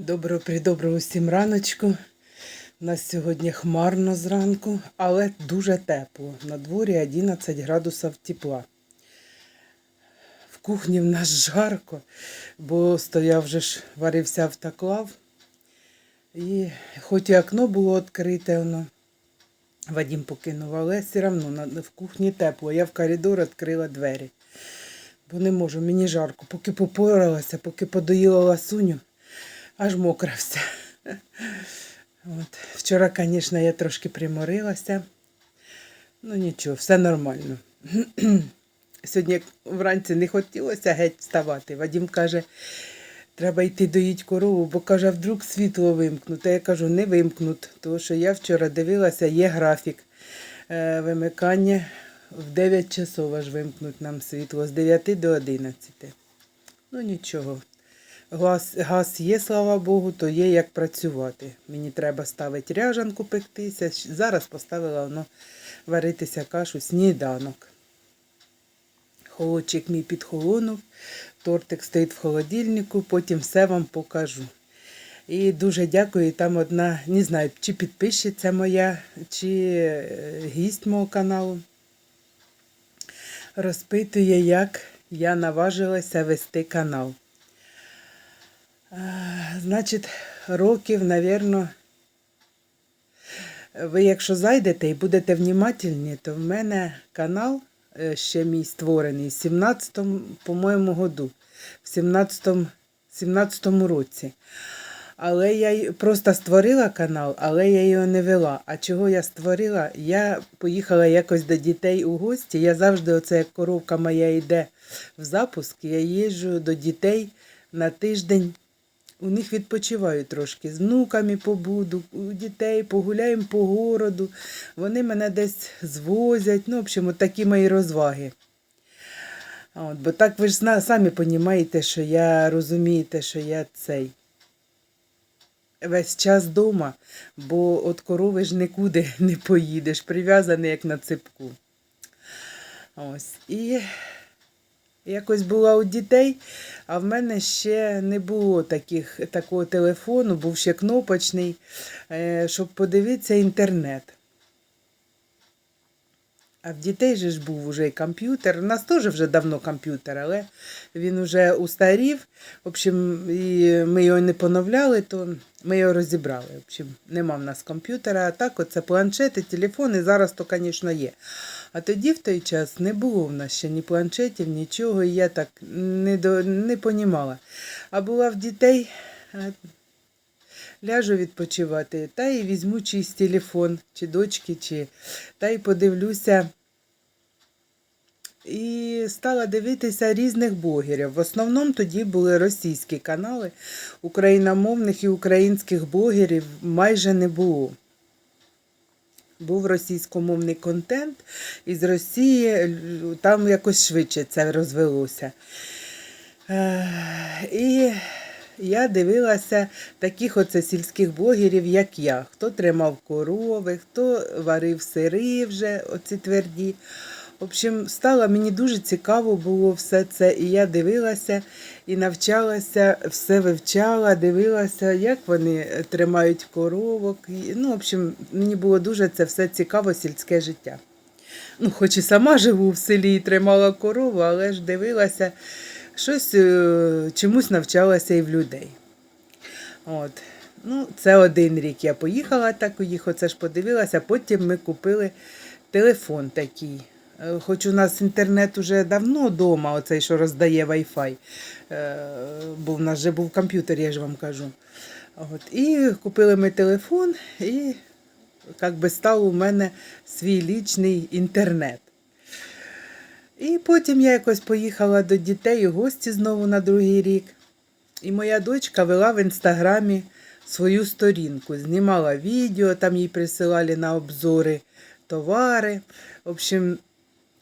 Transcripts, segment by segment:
Доброго придоброго всім раночку. У нас сьогодні хмарно зранку, але дуже тепло. На дворі 11 градусів тепла. В кухні в нас жарко, бо стояв вже ж, варився автоклав. І хоч і окно було відкрите, воно Вадим покинув, але все одно в кухні тепло. Я в коридор відкрила двері. Бо не можу, мені жарко. Поки попоралася, поки подоїла ласуню, аж мокра вся. От. Вчора, звісно, я трошки приморилася. Ну нічого, все нормально. Сьогодні вранці не хотілося геть вставати. Вадим каже, треба йти доїть корову, бо каже, вдруг світло вимкнуть. Я кажу, не вимкнуть, тому що я вчора дивилася, є графік е, вимикання. В 9 часов аж вимкнуть нам світло з 9 до 11. Ну нічого. Газ, газ є, слава Богу, то є як працювати. Мені треба ставити ряжанку пектися. Зараз поставила воно варитися кашу, сніданок. Холодчик мій підхолонув, тортик стоїть в холодильнику, потім все вам покажу. І дуже дякую. Там одна, не знаю, чи підписчиця моя, чи е, гість мого каналу. Розпитує, як я наважилася вести канал. А, Значить, років, навірно, ви якщо зайдете і будете внімательні, то в мене канал е, ще мій створений в 17-му, по-моєму, году, в 17-му 17-му році. Але я просто створила канал, але я його не вела. А чого я створила? Я поїхала якось до дітей у гості. Я завжди, оце як коровка моя йде в запуск, я їжджу до дітей на тиждень. У них відпочиваю трошки. З внуками побуду, у дітей погуляємо по городу. Вони мене десь звозять. Ну, в общем, такі мої розваги. От, бо так ви ж самі розумієте, що я розумієте, що я цей весь час вдома, бо от корови ж нікуди не поїдеш, прив'язаний як на ципку. Ось. І якось була у дітей, а в мене ще не було таких, такого телефону, був ще кнопочний, е, щоб подивитися інтернет. А в дітей же ж був уже і комп'ютер. У нас теж вже давно комп'ютер, але він вже устарів. В общем, і ми його не поновляли, то ми його розібрали. В общем, нема в нас комп'ютера, а так оце планшети, телефони зараз то, звісно, є. А тоді в той час не було в нас ще ні планшетів, нічого, і я так не, до, не понімала. А була в дітей, е, ляжу відпочивати, та й візьму чийсь телефон, чи дочки, чи та й подивлюся. І стала дивитися різних блогерів. В основному тоді були російські канали, україномовних і українських блогерів майже не було. Був російськомовний контент із Росії, там якось швидше це розвелося. Е, І я дивилася таких оце сільських блогерів, як я. Хто тримав корови, хто варив сири вже, оці тверді. В общем, стало мені дуже цікаво було все це. І я дивилася і навчалася, все вивчала, дивилася, як вони тримають коровок. Ну, в общем, мені було дуже це все цікаво, сільське життя. Ну, хоч і сама живу в селі і тримала корову, але ж дивилася, щось е, чомусь навчалася і в людей. От. Ну, це один рік я поїхала так, їх оце ж подивилася. Потім ми купили телефон такий. Е, Хоч у нас інтернет уже давно вдома, оцей, що роздає Wi-Fi. Е, Бо в нас вже був комп'ютер, я ж вам кажу. От. І купили ми телефон, і як би став у мене свій лічний інтернет. І потім я якось поїхала до дітей у гості знову на другий рік. І моя дочка вела в інстаграмі свою сторінку, знімала відео, там їй присилали на обзори товари. В общем,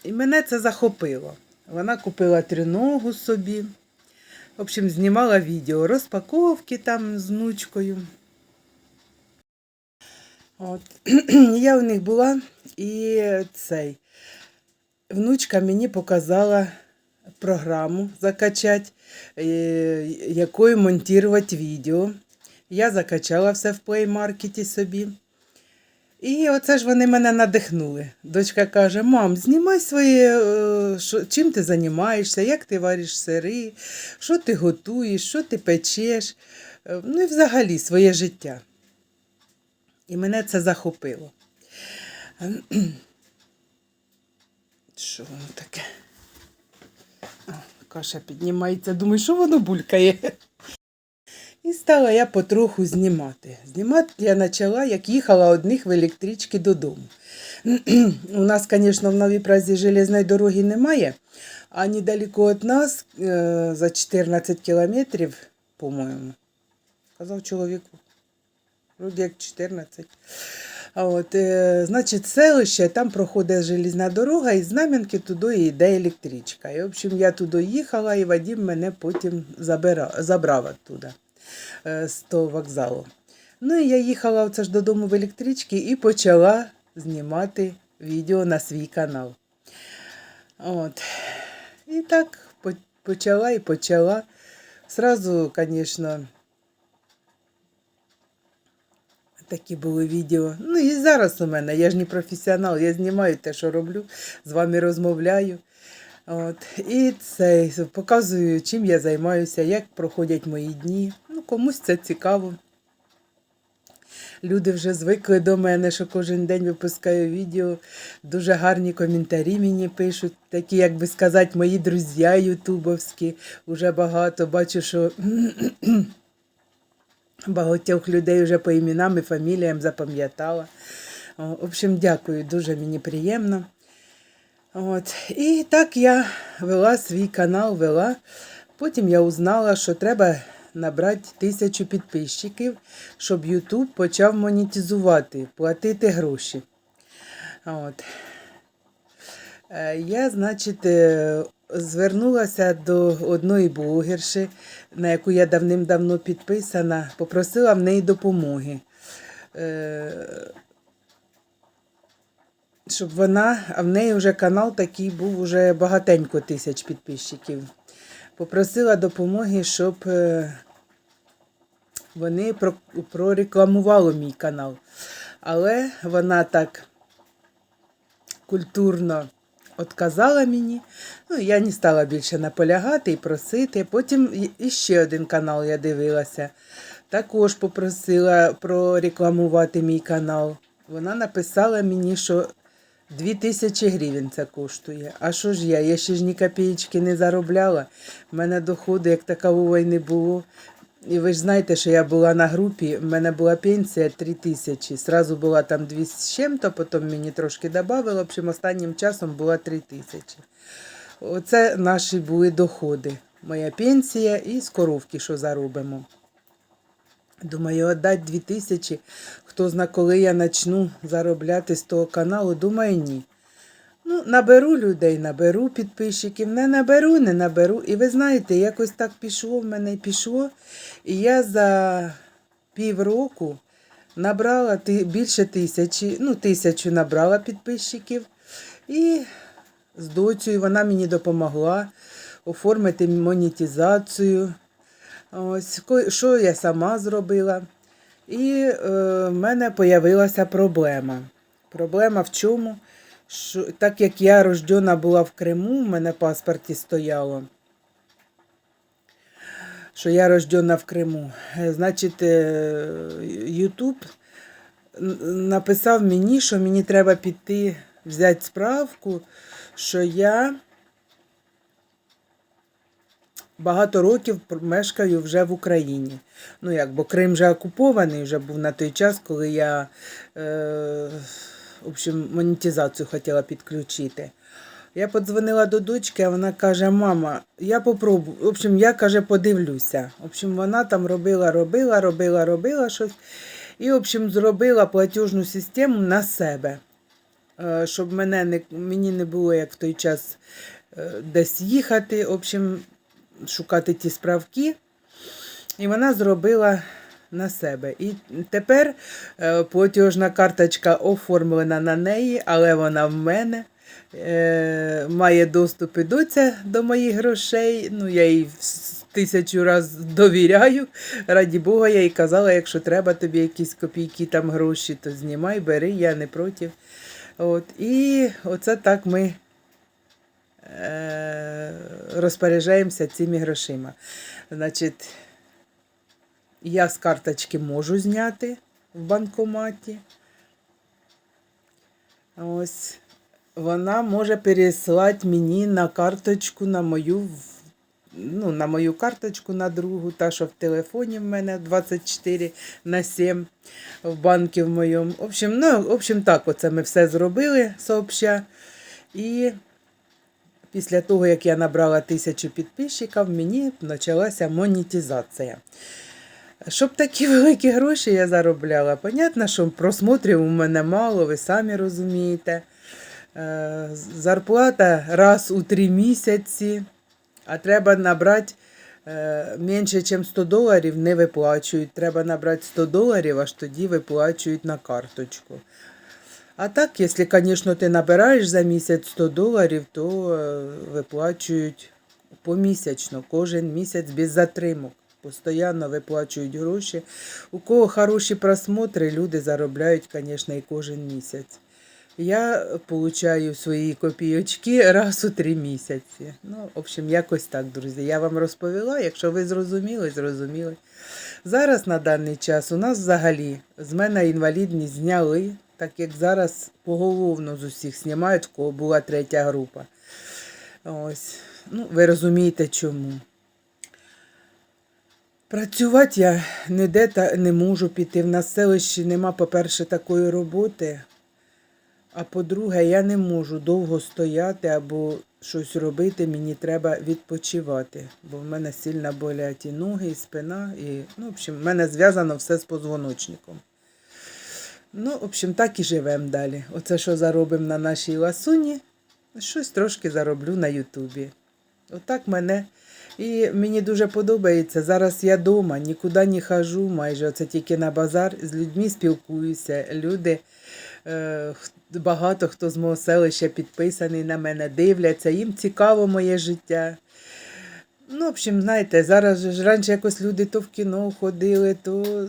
і мене це захопило. Вона купила триногу собі. В общем, знімала відео, розпаковки там з внучкою. От. Я у них була і цей. Внучка мені показала програму закачати, е, якою монтувати відео. Я закачала все в плеймаркеті собі. І оце ж вони мене надихнули. Дочка каже: Мам, знімай своє, е, що, чим ти займаєшся, як ти вариш сири, що ти готуєш, що ти печеш. Е, Ну і взагалі своє життя. І мене це захопило. Що воно таке? Каша піднімається. Думаю, що воно булькає. І стала я потроху знімати. Знімати я почала, як їхала одних в електричці додому. У нас, звісно, в Новій Празі железної дороги немає, а недалеко від нас, е, за 14 кілометрів, по-моєму, казав чоловік, вроді як 14. А от, е, значить, селище, там проходить желізна дорога, і Знам'янки туди йде електричка. І, в общем, я туди їхала, і Вадим мене потім забира, забрав оттуда, з того вокзалу. Ну і я їхала оце ж додому в електричці і почала знімати відео на свій канал. От. І так почала і почала. Сразу, звісно, такі були відео. Ну і зараз у мене. Я ж не професіонал, я знімаю те, що роблю, з вами розмовляю. От. І це показую, чим я займаюся, як проходять мої дні. Ну, комусь це цікаво. Люди вже звикли до мене, що кожен день випускаю відео. Дуже гарні коментарі мені пишуть, такі, як би сказати, мої друзі ютубовські. Уже багато. Бачу, що багатьох людей вже по іменам і фаміліям запам'ятала. В общем, дякую, дуже мені приємно. От. І так я вела свій канал, вела. Потім я узнала, що треба набрати тисячу підписчиків, щоб YouTube почав монетизувати, платити гроші. От. Е, Я, значить, е, звернулася до одної блогерші, на яку я давним-давно підписана, попросила в неї допомоги. Щоб вона, а в неї вже канал такий був уже багатенько тисяч підписчиків. Попросила допомоги, щоб е, вони прорекламували мій канал. Але вона так культурно отказала мені. Ну, я не стала більше наполягати і просити. Потім іще один канал я дивилася. Також попросила прорекламувати мій канал. Вона написала мені, що 2000 гривень це коштує. А що ж я? Я ще ж ні копієчки не заробляла. У мене доходу як такового й не було. І ви ж знаєте, що я була на групі, в мене була пенсія 3 тисячі. Сразу була там 200 з чим-то, потім мені трошки додали. В общем, останнім часом була 3 тисячі. Оце наші були доходи. Моя пенсія і з коровки, що заробимо. Думаю, віддати 2 тисячі. Хто зна, коли я почну заробляти з того каналу, думаю, ні. Ну, наберу людей, наберу підписчиків, не наберу, не наберу. І ви знаєте, якось так пішло в мене і пішло. І я за півроку набрала більше тисячі, ну, тисячу набрала підписчиків. І з доцею вона мені допомогла оформити монетизацію. Ось, що я сама зробила. І е, в мене з'явилася проблема. Проблема в чому? Що, так як я рождена була в Криму, в мене в паспорті стояло, що я рождена в Криму. Е, Значить, е, Ютуб написав мені, що мені треба піти взяти справку, що я багато років мешкаю вже в Україні. Ну як, бо Крим вже окупований, вже був на той час, коли я е, в общем, монетизацію хотіла підключити. Я подзвонила до дочки, а вона каже: Мама, я попробую. В общем, я каже, подивлюся. В общем, вона там робила, робила, робила, робила щось. І, в общем, зробила платіжну систему на себе. Е, Щоб мене не, мені не було як в той час е, десь їхати, в общем, шукати ті справки. І вона зробила на себе. І тепер е, платіжна карточка оформлена на неї, але вона в мене. Е, має доступ і доця до моїх грошей. Ну, я їй тисячу раз довіряю. Раді Бога, я їй казала, якщо треба тобі якісь копійки там гроші, то знімай, бери, я не проти. От. І оце так ми розпоряджаємося цими грошима. Значить, я з карточки можу зняти в банкоматі. Ось вона може переслати мені на карточку на мою ну, на мою карточку на другу, та що в телефоні в мене 24 на 7 в банку в моєму. В общем, ну, в общем, так, оце ми все зробили сообща. І після того, як я набрала тисячу підписчиків, мені почалася монетизація. Щоб такі великі гроші я заробляла, понятно, що просмотрів у мене мало, ви самі розумієте. Е, Зарплата раз у три місяці, а треба набрати е, менше, ніж 100 доларів, не виплачують. Треба набрати 100 доларів, аж тоді виплачують на карточку. А так, якщо, звісно, ти набираєш за місяць 100 доларів, то е, виплачують помісячно, кожен місяць без затримок. Постоянно виплачують гроші. У кого хороші просмотри, люди заробляють, звісно, і кожен місяць. Я получаю свої копійочки раз у три місяці. Ну, в общем, якось так, друзі. Я вам розповіла. Якщо ви зрозуміли, зрозуміли. Зараз на даний час у нас взагалі з мене інвалідність зняли, так як зараз поголовно з усіх знімають, в кого була третя група. Ось. Ну, ви розумієте чому. Працювати я ніде та не можу піти. В нас селищі нема, по-перше, такої роботи. А по-друге, я не можу довго стояти або щось робити, мені треба відпочивати, бо в мене сильно болять і ноги, і спина, і, ну, в общем, в мене зв'язано все з позвоночником. Ну, в общем, так і живемо далі. Оце, що заробимо на нашій ласуні, щось трошки зароблю на Ютубі. Отак мене. І мені дуже подобається. Зараз я вдома, нікуди не хожу, майже оце тільки на базар, з людьми спілкуюся. Люди, е, багато хто з мого селища підписаний на мене, дивляться, їм цікаво моє життя. Ну, в общем, знаєте, зараз ж раніше якось люди то в кіно ходили, то.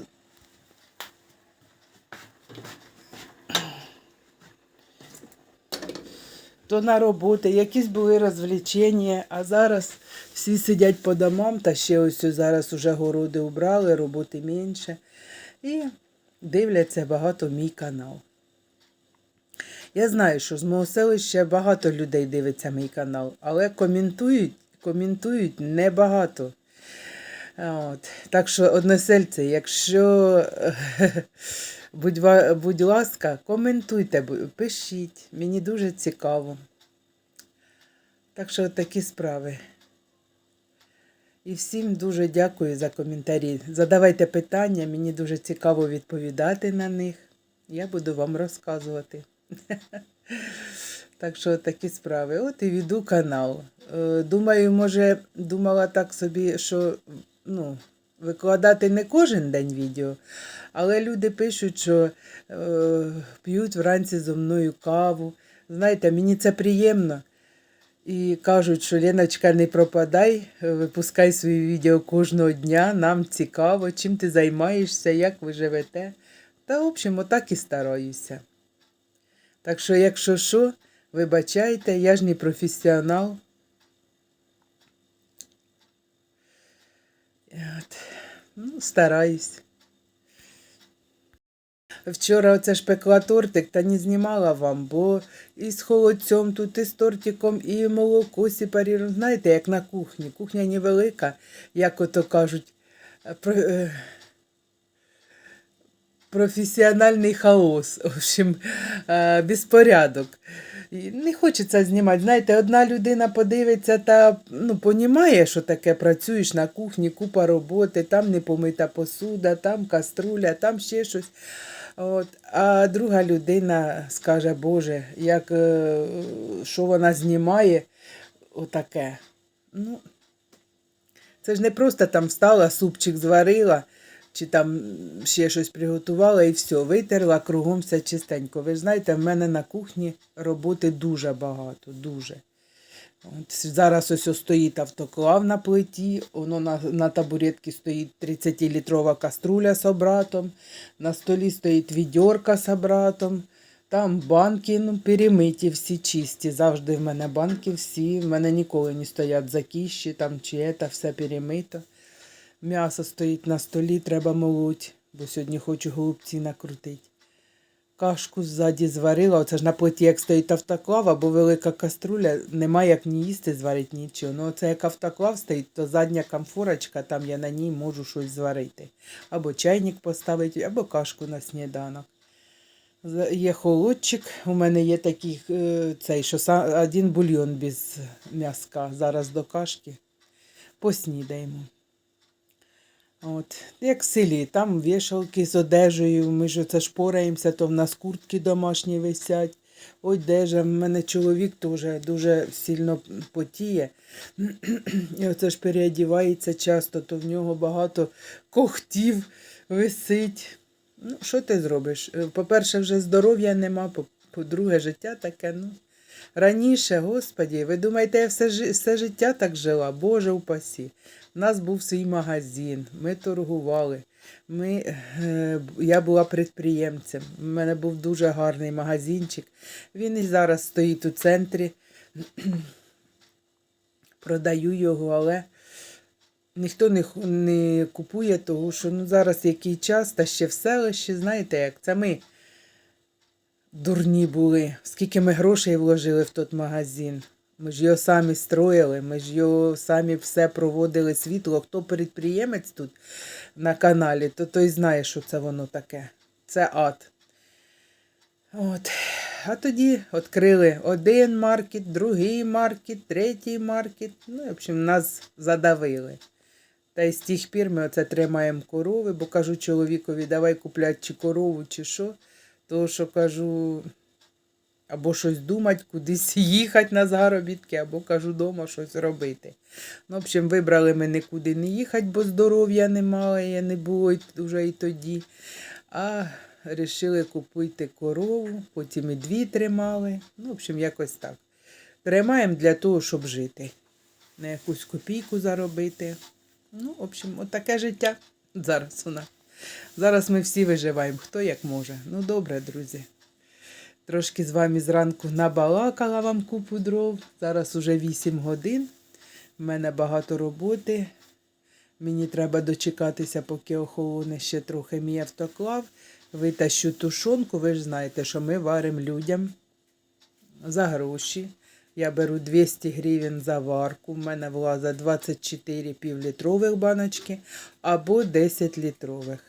То на роботи, якісь були розвлечення, а зараз всі сидять по домам, та ще ось зараз уже городи убрали, роботи менше. І дивляться багато мій канал. Я знаю, що з мого селища багато людей дивиться мій канал, але коментують, коментують небагато. От. Так що, односельці, якщо, будь, будь ласка, коментуйте, пишіть, мені дуже цікаво. Так що такі справи. І всім дуже дякую за коментарі. Задавайте питання, мені дуже цікаво відповідати на них. Я буду вам розказувати. Так що такі справи. От і веду канал. Е, Думаю, може, думала так собі, що ну, викладати не кожен день відео, але люди пишуть, що е, п'ють вранці зо мною каву. Знаєте, мені це приємно. І кажуть, що Леночка, не пропадай, випускай свої відео кожного дня, нам цікаво, чим ти займаєшся, як ви живете. Та, в общем, отак і стараюся. Так що, якщо що, вибачайте, я ж не професіонал. От. Ну, стараюсь. Вчора оце ж пекла тортик та не знімала вам, бо і з холодцем тут, і з тортиком, і молоко сепарірую. Знаєте, як на кухні. Кухня невелика, як ото кажуть, е, про, е, професіональний хаос, в общем, е, безпорядок. Не хочеться знімати. Знаєте, одна людина подивиться та ну, понімає, що таке працюєш на кухні, купа роботи, там не помита посуда, там каструля, там ще щось. От. А друга людина скаже, Боже, як, е, що вона знімає, отаке. Ну, це ж не просто там встала, супчик зварила, чи там ще щось приготувала і все, витерла, кругом все чистенько. Ви ж знаєте, в мене на кухні роботи дуже багато, дуже. От, зараз ось стоїть автоклав на плиті, воно на, на табуретці стоїть 30-літрова каструля з обратом, на столі стоїть відьорка з обратом, там банки ну, перемиті, всі чисті. Завжди в мене банки всі, в мене ніколи не стоять закіщі там чи це, все перемито. М'ясо стоїть на столі, треба молоть, бо сьогодні хочу голубці накрутити. Кашку ззаді зварила, оце ж на плиті, як стоїть автоклав або велика каструля, немає як ні їсти, зварити нічого. Ну оце як автоклав стоїть, то задня камфорочка, там я на ній можу щось зварити. Або чайник поставити, або кашку на сніданок. Є холодчик, у мене є такий е, цей, що са- один бульйон без м'яска. Зараз до кашки поснідаємо. От, як в селі, там вішалки з одежею, ми ж оце шпораємося, то в нас куртки домашні висять, одежа. В мене чоловік теж дуже сильно потіє. І оце ж переодівається часто, то в нього багато когтів висить. Ну, що ти зробиш? Е, По-перше, вже здоров'я нема, по- по-друге, життя таке. ну. Раніше, господі, ви думаєте, я все, все життя так жила? Боже упасі. У нас був свій магазин, ми торгували. Ми, е, я була підприємцем. У мене був дуже гарний магазинчик. Він і зараз стоїть у центрі. Продаю його, але ніхто не, не купує, тому що ну, зараз який час, та ще в селищі, знаєте як, це ми дурні були. Скільки ми грошей вложили в той магазин. Ми ж його самі строїли, ми ж його самі все проводили світло. Хто підприємець тут на каналі, то той знає, що це воно таке. Це ад. От. А тоді відкрили один маркет, другий маркет, третій маркет. Ну, в общем, нас задавили. Та й з тих пір ми оце тримаємо корови, бо кажу чоловікові, давай купляти чи корову, чи що. То що кажу, або щось думати, кудись їхати на заробітки, або кажу, вдома щось робити. Ну, в общем, вибрали ми нікуди не їхати, бо здоров'я немає, не було вже і тоді. А вирішили купити корову, потім і дві тримали. Ну, в общем, якось так. Тримаємо для того, щоб жити. На якусь копійку заробити. Ну, в общем, от таке життя зараз у нас. Зараз ми всі виживаємо, хто як може. Ну, добре, друзі. Трошки з вами зранку набалакала вам купу дров. Зараз уже 8 годин. У мене багато роботи. Мені треба дочекатися, поки охолоне ще трохи мій автоклав. Витащу тушонку. Ви ж знаєте, що ми варимо людям за гроші. Я беру 200 гривень за варку. У мене влазить 24 півлітрових баночки або 10 літрових.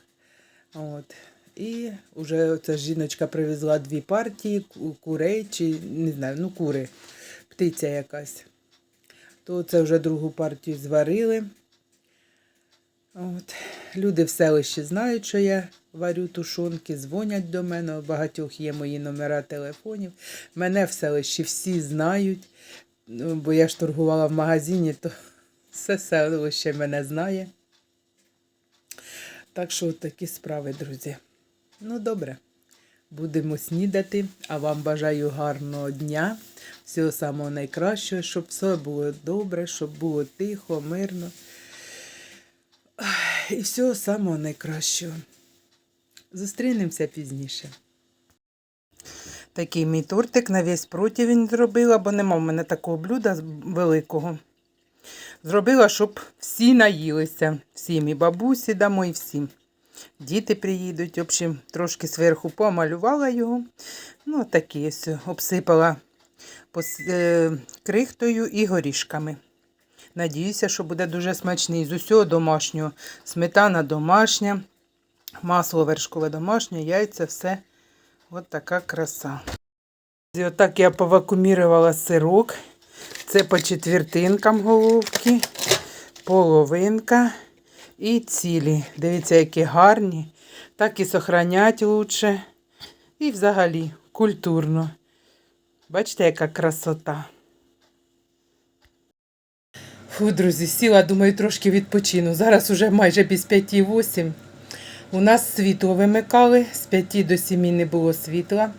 От. І вже оця жіночка привезла дві партії курей, чи не знаю, ну кури, птиця якась. То це вже другу партію зварили. От. Люди в селищі знають, що я варю тушонки, дзвонять до мене. У багатьох є мої номера телефонів. Мене в селищі всі знають, бо я ж торгувала в магазині, то все селище мене знає. Так що такі справи, друзі. Ну, добре. Будемо снідати, а вам бажаю гарного дня, всього самого найкращого, щоб все було добре, щоб було тихо, мирно. І всього самого найкращого. Зустрінемося пізніше. Такий мій тортик на весь противень зробила, бо нема в мене такого блюда великого. Зробила, щоб всі наїлися. Всім і бабусі дамо, і всім. Діти приїдуть. В общем, трошки зверху помалювала його. Ну, такі ось обсипала е, крихтою і горішками. Надіюся, що буде дуже смачний. З усього домашнього. Сметана домашня, масло вершкове домашнє, яйця, все. От така краса. Отак я повакумірувала сирок. Це по четвертинкам головки, половинка і цілі. Дивіться, які гарні. Так і сохранять лучше. І взагалі культурно. Бачите, яка красота. Фу, друзі, сіла, думаю, трошки відпочину. Зараз уже майже без 5-8. У нас світло вимикали, з 5 до 7 не було світла.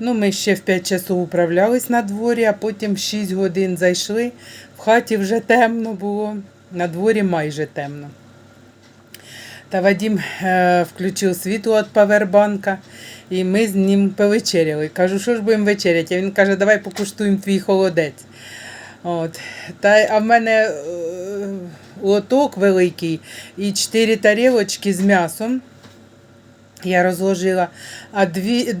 Ну, ми ще в 5 часов управлялись на дворі, а потім в 6 годин зайшли. В хаті вже темно було, на дворі майже темно. Та Вадим е, включив світло від павербанка, і ми з ним повечеряли. Кажу, що ж будемо вечеряти? А він каже, давай покуштуємо твій холодець. От. Та, а в мене е, лоток великий і чотири тарілочки з м'ясом. Я розложила, дві,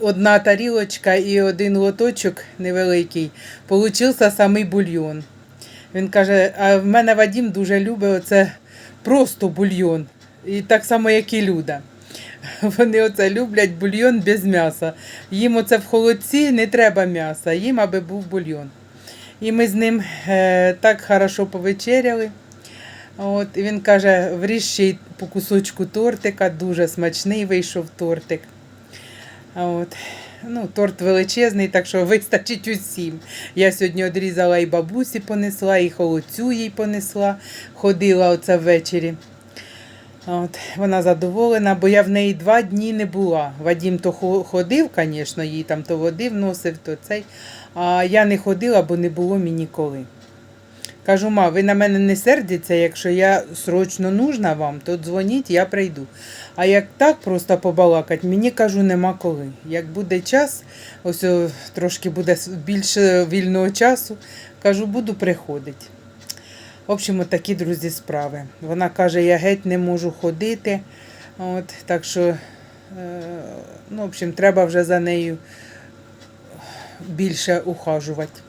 одна тарілочка і один лоточок невеликий. Получився самий бульйон. Він каже, а в мене Вадім дуже любить оце просто бульйон. І так само, як і Люда. Вони оце люблять бульйон без м'яса. Їм оце в холодці не треба м'яса, їм аби був бульйон. І ми з ним е, так хорошо повечеряли. От, він каже, вріж ще по кусочку тортика, дуже смачний вийшов тортик. От. Ну, торт величезний, так що вистачить усім. Я сьогодні одрізала і бабусі понесла, і холодцю їй понесла, ходила оце ввечері. От, вона задоволена, бо я в неї два дні не була. Вадім то хо- ходив, звісно, їй там то води вносив, то цей. А я не ходила, бо не було мені коли. Кажу, ма, ви на мене не сердіться, якщо я срочно нужна вам, то дзвоніть, я прийду. А як так просто побалакать, мені кажу, нема коли. Як буде час, ось трошки буде більше вільного часу, кажу, буду приходити. В общем, такі друзі справи. Вона каже, я геть не можу ходити. От, так що, е, ну, в общем, треба вже за нею більше ухажувати.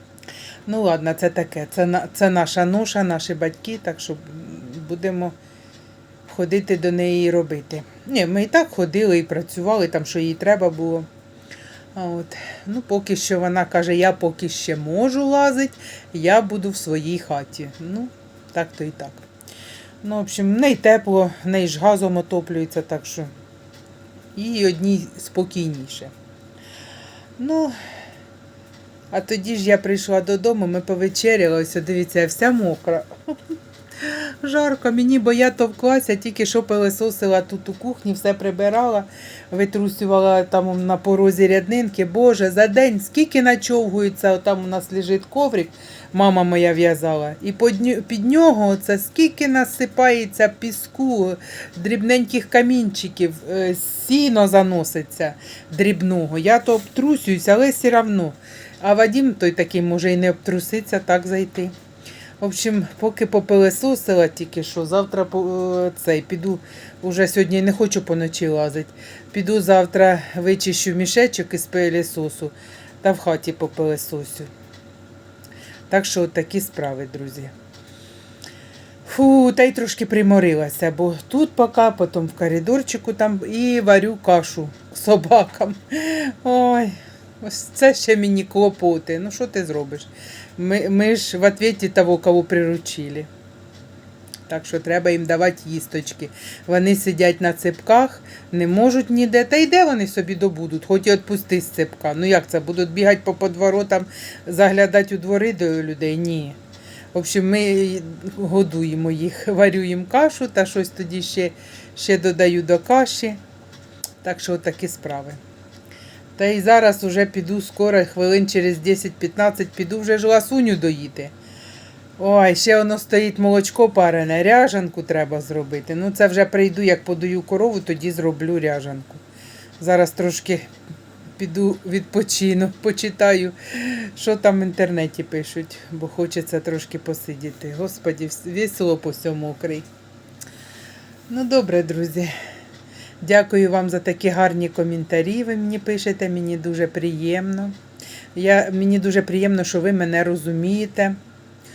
Ну ладно, це таке. Це, це наша ноша, наші батьки, так що будемо ходити до неї і робити. Ні, ми і так ходили і працювали, там, що їй треба було. А от, ну, поки що вона каже, я поки ще можу лазити, я буду в своїй хаті. Ну, так то і так. Ну, в общем, в неї тепло, в неї ж газом отоплюється, так що і одній спокійніше. Ну, а тоді ж я прийшла додому, ми повечеряли, ось дивіться, я вся мокра. Жарко мені, бо я товклася, тільки що пилисосила тут у кухні, все прибирала, витрусювала там на порозі ряднинки. Боже, за день скільки начовгується, там у нас лежить коврик, мама моя в'язала. І під, нього це скільки насипається піску, дрібненьких камінчиків, е, сіно заноситься дрібного. Я то обтрусююся, але все одно. А Вадім той такий може і не обтруситься, так зайти. В общем, поки попилисосила тільки що, завтра е, цей, піду, уже сьогодні не хочу поночі лазити. Піду завтра вичищу мішечок із пилісосу та в хаті попилисосю. Так що от такі справи, друзі. Фу, та й трошки приморилася, бо тут поки, потім в коридорчику там і варю кашу собакам. Ой, ось це ще мені клопоти. Ну що ти зробиш? Ми, ми ж в ответе того, кого приручили. Так що треба їм давати їсточки. Вони сидять на цепках, не можуть ніде. Та й де вони собі добудуть, хоч і відпусти з цепка. Ну як це? Будуть бігати по подворотам, заглядати у двори до людей? Ні. В общем, ми годуємо їх, варю їм кашу та щось тоді ще, ще додаю до каші. Так що такі справи. Та й зараз уже піду скоро, хвилин через 10-15, піду вже ж ласуню доїти. Ой, ще воно стоїть молочко парене, ряжанку треба зробити. Ну, це вже прийду, як подаю корову, тоді зроблю ряжанку. Зараз трошки піду відпочину, почитаю, що там в інтернеті пишуть, бо хочеться трошки посидіти. Господі, весело по всьому окрий. Ну, добре, друзі. Дякую вам за такі гарні коментарі. Ви мені пишете, мені дуже приємно. Я, мені дуже приємно, що ви мене розумієте,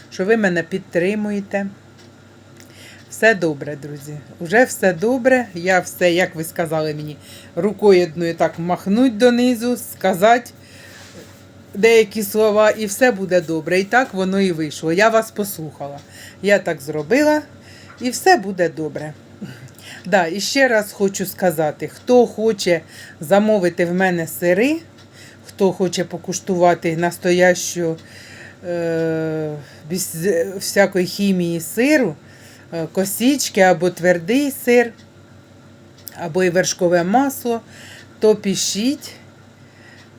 що ви мене підтримуєте. Все добре, друзі. Уже все добре. Я все, як ви сказали мені, рукою одною так махнуть донизу, сказати деякі слова, і все буде добре. І так воно і вийшло. Я вас послухала. Я так зробила, і все буде добре. Да, і ще раз хочу сказати, хто хоче замовити в мене сири, хто хоче покуштувати настоящу е, без всякої хімії сиру, е, косічки або твердий сир, або і вершкове масло, то пишіть.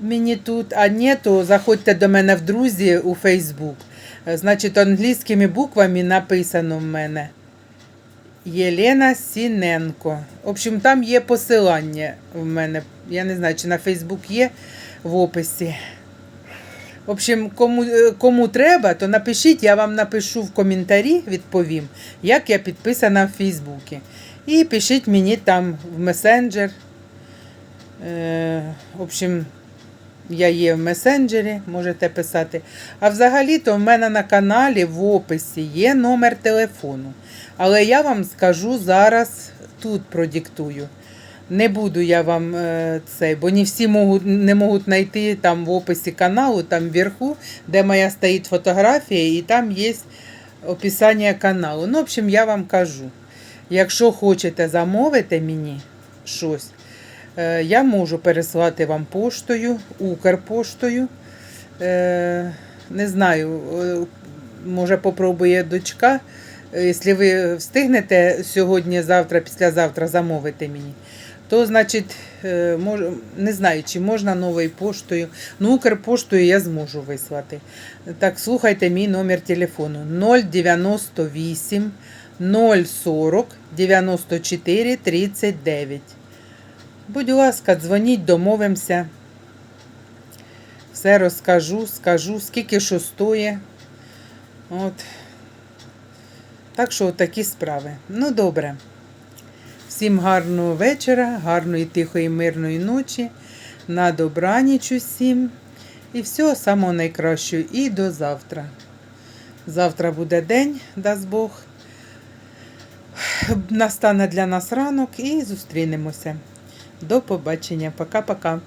мені тут, а ні, то заходьте до мене в друзі у Фейсбук. Е, Значить, англійськими буквами написано в мене. Єлена Сіненко. В общем, там є посилання в мене. Я не знаю, чи на Фейсбук є в описі. В общем, кому, е, кому треба, то напишіть, я вам напишу в коментарі, відповім, як я підписана в Фейсбуці. І пишіть мені там в месенджер. Е, в общем, я є в месенджері, можете писати. А взагалі-то в мене на каналі в описі є номер телефону. Але я вам скажу зараз тут продиктую. Не буду я вам е, цей, бо не всі можуть, не можуть знайти там в описі каналу, там вверху, де моя стоїть фотографія, і там є описання каналу. Ну, в общем, я вам кажу. Якщо хочете замовити мені щось, е, я можу переслати вам поштою, Укрпоштою. Е, не знаю, може попробує дочка. Е, Якщо ви встигнете сьогодні, завтра, післязавтра замовити мені, то значить, е, не знаю, чи можна новою поштою. Ну, Укрпоштою я зможу вислати. Так, слухайте мій номер телефону 098 040 94 39. Будь ласка, дзвоніть, домовимося. Все розкажу, скажу, скільки що стоїть. От. Так що такі справи. Ну, добре. Всім гарного вечора, гарної тихої, мирної ночі. На добраніч усім. І всього самого найкращого. І до завтра. Завтра буде день, дасть Бог. Настане для нас ранок і зустрінемося. До побачення. Пока-пока.